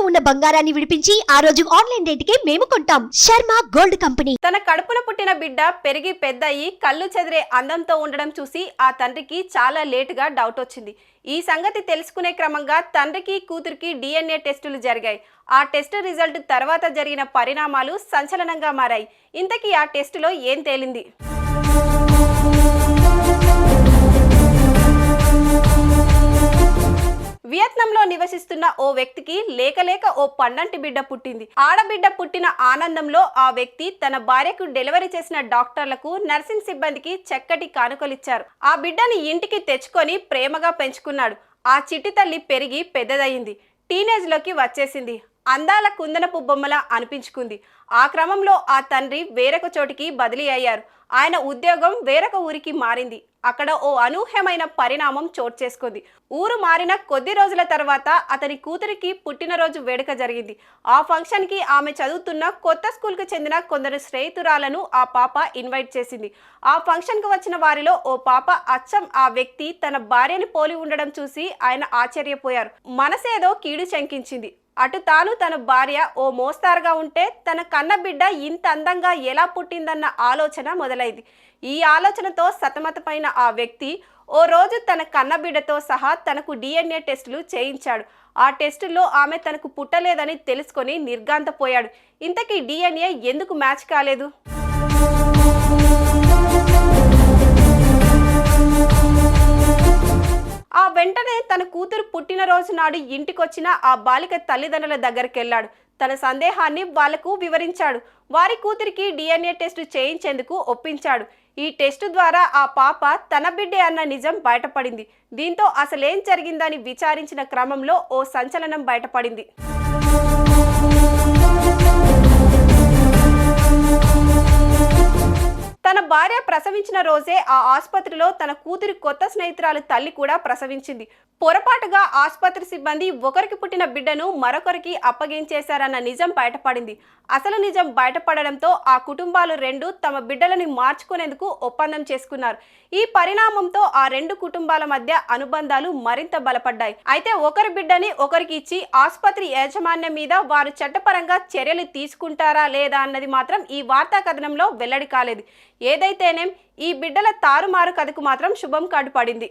ఇంట్లో ఉన్న బంగారాన్ని విడిపించి ఆ రోజు ఆన్లైన్ రేటుకే మేము కొంటాం. Sharma gold company. తన కడుపున పుట్టిన బిడ్డ పెరిగి పెద్దయి కళ్ళు చెదిరే అందంతో ఉండడం చూసి ఆ తండ్రికి చాలా లేటుగా డౌట్ వచ్చింది. ఈ సంగతి తెలుసుకునే క్రమంగా తండ్రికి కూతురికి డిఎన్ఏ టెస్టులు జరిగాయి. ఆ టెస్ట్ రిజల్ట్ తర్వాత జరిగిన పరిణామాలు సంచలనంగా మారాయి. ఇంతకీ ఆ టెస్టులో ఏం తేలింది? వియత్నంలో నివసిస్తున్న ఓ వ్యక్తికి లేకలేక ఓ పండంటి బిడ్డ పుట్టింది. ఆడబిడ్డ పుట్టిన ఆనందంలో ఆ వ్యక్తి తన భార్యకు డెలివరీ చేసిన డాక్టర్లకు నర్సింగ్ సిబ్బందికి చక్కటి కానుకలిచ్చారు. ఆ బిడ్డని ఇంటికి తెచ్చుకొని ప్రేమగా పెంచుకున్నాడు. ఆ చిట్టి తల్లి పెరిగి పెద్దదయ్యింది టీనేజ్లోకి వచ్చేసింది. అందాల కుందనపు బొమ్మల అనిపించుకుంది. ఆ క్రమంలో ఆ తండ్రి వేరొక చోటికి బదిలీ అయ్యారు. ఆయన ఉద్యోగం వేరొక ఊరికి మారింది. అక్కడ ఓ అనూహ్యమైన పరిణామం చోటు చేసుకుంది. ఊరు మారిన కొద్ది రోజుల తర్వాత అతని కూతురికి పుట్టినరోజు వేడుక జరిగింది. ఆ ఫంక్షన్కి ఆమె చదువుతున్న కొత్త స్కూల్కి చెందిన కొందరు స్నేహితురాలను ఆ పాప ఇన్వైట్ చేసింది. ఆ ఫంక్షన్కు వచ్చిన వారిలో ఓ పాప అచ్చం ఆ వ్యక్తి తన భార్యని పోలి ఉండడం చూసి ఆయన ఆశ్చర్యపోయారు. మనసేదో కీడు శంకించింది. అటు తాను తన భార్య ఓ మోస్తారుగా ఉంటే తన కన్నబిడ్డ ఇంత అందంగా ఎలా పుట్టిందన్న ఆలోచన మొదలైంది. ఈ ఆలోచనతో సతమతమైన ఆ వ్యక్తి ఓ రోజు తన కన్నబిడ్డతో సహా తనకు డిఎన్ఏ టెస్టులు చేయించాడు. ఆ టెస్టుల్లో ఆమె తనకు పుట్టలేదని తెలుసుకొని నిర్గాంతపోయాడు ఇంతకీ డిఎన్ఏ ఎందుకు మ్యాచ్ కాలేదు? వెంటనే తన కూతురు పుట్టినరోజు నాడు ఇంటికొచ్చిన ఆ బాలిక తల్లిదండ్రుల దగ్గరికి వెళ్ళాడు తన సందేహాన్ని వాళ్ళకు వివరించాడు. వారి కూతురికి డిఎన్ఏ టెస్టు చేయించేందుకు ఒప్పించాడు. ఈ టెస్టు ద్వారా ఆ పాప తన బిడ్డే అన్న నిజం బయటపడింది. దీంతో అసలేం జరిగిందని విచారించిన క్రమంలో ఓ సంచలనం బయటపడింది. భార్య ప్రసవించిన రోజే ఆ ఆసుపత్రిలో తన కూతురి కొత్త స్నేహితురాలు తల్లి కూడా ప్రసవించింది. పొరపాటుగా ఆసుపత్రి సిబ్బంది ఒకరికి పుట్టిన బిడ్డను మరొకరికి అప్పగించేశారన్న నిజం బయటపడింది. అసలు నిజం బయటపడడంతో ఆ కుటుంబాలు రెండు తమ బిడ్డలని మార్చుకునేందుకు ఒప్పందం చేసుకున్నారు. ఈ పరిణామంతో ఆ రెండు కుటుంబాల మధ్య అనుబంధాలు మరింత బలపడ్డాయి. అయితే ఒకరి బిడ్డని ఒకరికి ఇచ్చి ఆసుపత్రి యాజమాన్యం మీద వారు చట్టపరంగా చర్యలు తీసుకుంటారా లేదా అన్నది మాత్రం ఈ వార్తా కథనంలో వెల్లడి కాలేదు. ఏదైతేనేం ఈ బిడ్డల తారుమారు కథకు మాత్రం శుభం కాటు పడింది